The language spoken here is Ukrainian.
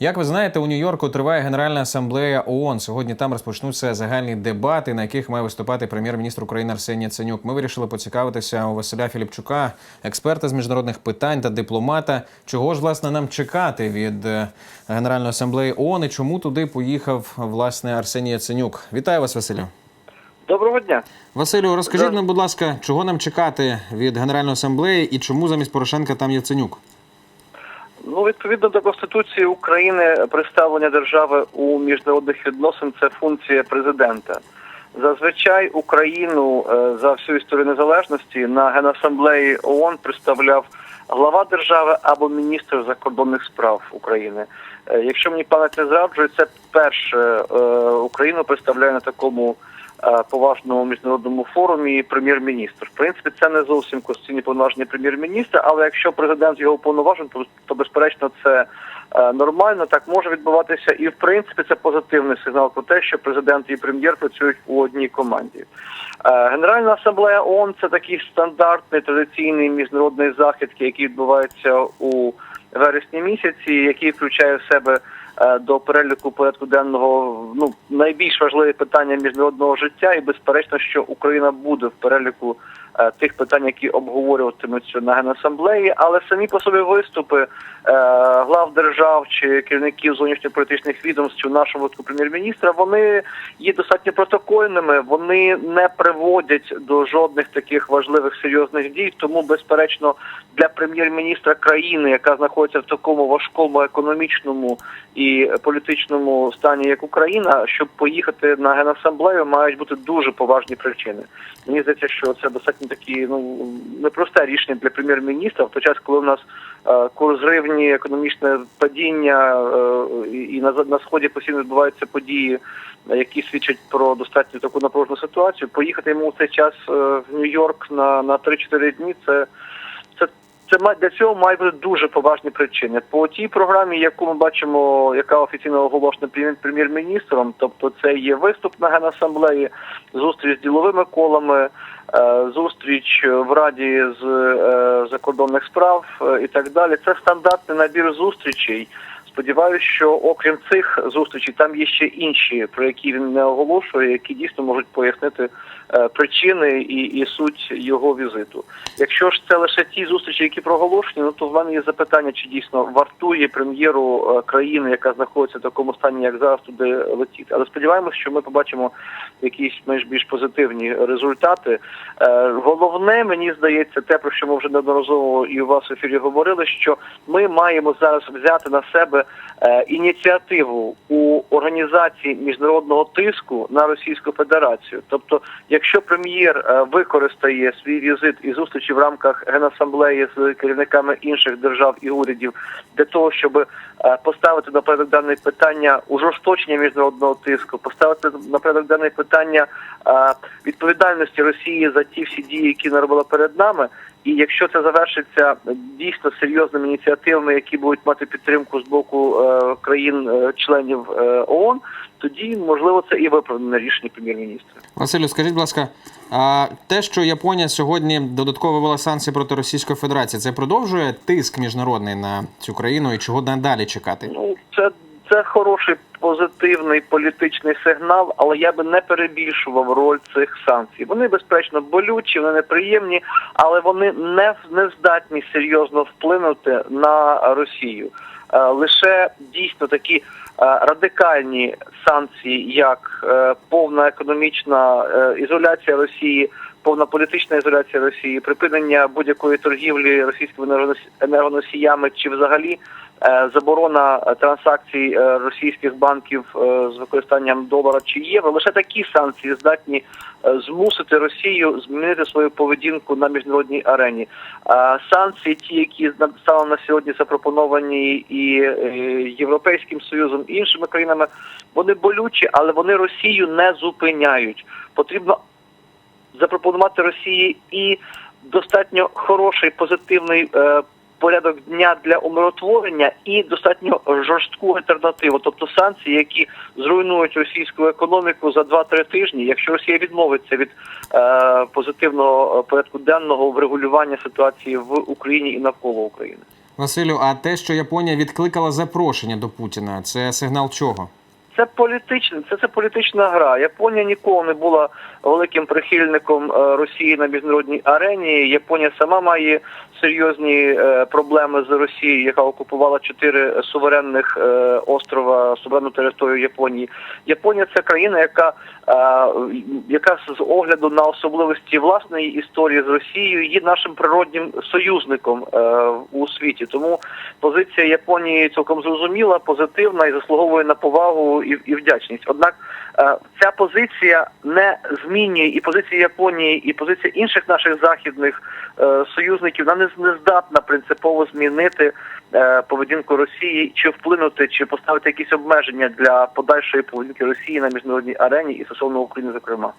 Як ви знаєте, у Нью-Йорку триває Генеральна асамблея ООН. Сьогодні там розпочнуться загальні дебати, на яких має виступати прем'єр-міністр України Арсеній Яценюк. Ми вирішили поцікавитися у Василя Філіпчука, експерта з міжнародних питань та дипломата. Чого ж власне нам чекати від е, Генеральної асамблеї ООН і чому туди поїхав власне Арсеній Яценюк? Вітаю вас, Василю. Доброго дня. Василю, розкажіть нам, будь ласка, чого нам чекати від Генеральної асамблеї і чому замість Порошенка там Яценюк? Ну, відповідно до Конституції України, представлення держави у міжнародних відносин це функція президента. Зазвичай Україну е, за всю історію незалежності на генасамблеї ООН представляв глава держави або міністр закордонних справ України. Е, Якщо мені пам'ять не зраджує, це перше е, Україну представляє на такому поважному міжнародному форумі прем'єр-міністр. В принципі, це не зовсім конституційні повноваження прем'єр-міністра, але якщо президент його уповноважений, то, то безперечно це е, нормально, так може відбуватися. І в принципі це позитивний сигнал про те, що президент і прем'єр працюють у одній команді. Е, Генеральна асамблея ООН – це такий стандартний традиційний міжнародний захід, який відбувається у вересні місяці, який включає в себе е, до переліку порядку денного ну найбільш важливі питання міжнародного життя, і безперечно, що Україна буде в переліку е, тих питань, які обговорюватимуться на генасамблеї, але самі по собі виступи е, глав держав чи керівників зовнішньополітичних відомств у нашому випадку прем'єр-міністра, вони є достатньо протокольними, вони не приводять до жодних таких важливих серйозних дій. Тому, безперечно, для прем'єр-міністра країни, яка знаходиться в такому важкому економічному і політичному стані, як Україна, щоб поїхати на генасамблею, мають бути дуже поважні причини. Мені здається, що це достатньо такі ну непросте рішення для прем'єр-міністра в той час, коли в нас е, курс гривні, економічне падіння е, і на на сході постійно відбуваються події, які свідчать про достатньо таку напружену ситуацію. Поїхати йому в цей час е, в Нью-Йорк на, на 3-4 дні. Це це. Це для цього має бути дуже поважні причини. По тій програмі, яку ми бачимо, яка офіційно оголошена прем'єр- прем'єр-міністром, тобто це є виступ на генасамблеї, зустріч з діловими колами, зустріч в Раді з е, закордонних справ е, і так далі. Це стандартний набір зустрічей. Сподіваюся, що окрім цих зустрічей там є ще інші, про які він не оголошує, які дійсно можуть пояснити е, причини і, і суть його візиту. Якщо ж це лише ті зустрічі, які проголошені, ну то в мене є запитання, чи дійсно вартує прем'єру е, країни, яка знаходиться в такому стані, як зараз туди летіти. Але сподіваємось, що ми побачимо якісь менш більш позитивні результати. Е, Головне, мені здається, те, про що ми вже неодноразово і у вас в ефірі говорили, що ми маємо зараз взяти на себе ініціативу у організації міжнародного тиску на Російську Федерацію. Тобто, якщо прем'єр е, використає свій візит і зустрічі в рамках генасамблеї з керівниками інших держав і урядів для того, щоб е, поставити на порядок денний питання ужорсточення міжнародного тиску, поставити на порядок денний питання е, відповідальності Росії за ті всі дії, які вона робила перед нами. І якщо це завершиться дійсно серйозними ініціативами, які будуть мати підтримку з боку е, країн-членів е, ООН, тоді можливо це і виправдане рішення прем'єр-міністра. Василю, скажіть, будь ласка, а те, що Японія сьогодні додатково ввела санкції проти Російської Федерації, це продовжує тиск міжнародний на цю країну і чого надалі чекати? Ну це, хороший позитивний політичний сигнал, але я би не перебільшував роль цих санкцій. Вони безперечно болючі, вони неприємні, але вони не, не здатні серйозно вплинути на Росію. Е, Лише дійсно такі е, радикальні санкції, як е, повна економічна ізоляція Росії, повна політична ізоляція Росії, припинення будь-якої торгівлі російськими енергонос- енергоносіями чи взагалі заборона е, транзакцій е, російських банків е, з використанням долара чи євро. Лише такі санкції здатні змусити Росію змінити свою поведінку на міжнародній арені. Санкції, ті, які станом на сьогодні запропоновані і Європейським Союзом, і іншими країнами, вони болючі, але вони Росію не зупиняють. Потрібно запропонувати Росії і достатньо хороший позитивний порядок дня для умиротворення і достатньо жорстку альтернативу, тобто санкції, які зруйнують російську економіку за 2-3 тижні, якщо Росія відмовиться від е, позитивного порядку денного врегулювання ситуації в Україні і навколо України. Василю, а те, що Японія відкликала запрошення до Путіна, це сигнал чого? Це політичне, це, це політична гра. Японія ніколи не була великим прихильником е, Росії на міжнародній арені. Японія сама має серйозні е, проблеми з Росією, яка окупувала чотири суверенних е, острова, суверенну територію Японії. Японія це країна, яка, яка з огляду на особливості власної історії з Росією є нашим природнім союзником у світі. Тому позиція Японії цілком зрозуміла, позитивна і заслуговує на повагу і, і вдячність. Однак е, ця позиція не змінює і позиція Японії, і позиція інших наших західних е, союзників вона не, не здатна принципово змінити е, поведінку Росії чи вплинути, чи поставити якісь обмеження для подальшої поведінки Росії на міжнародній арені і стосовно України, зокрема.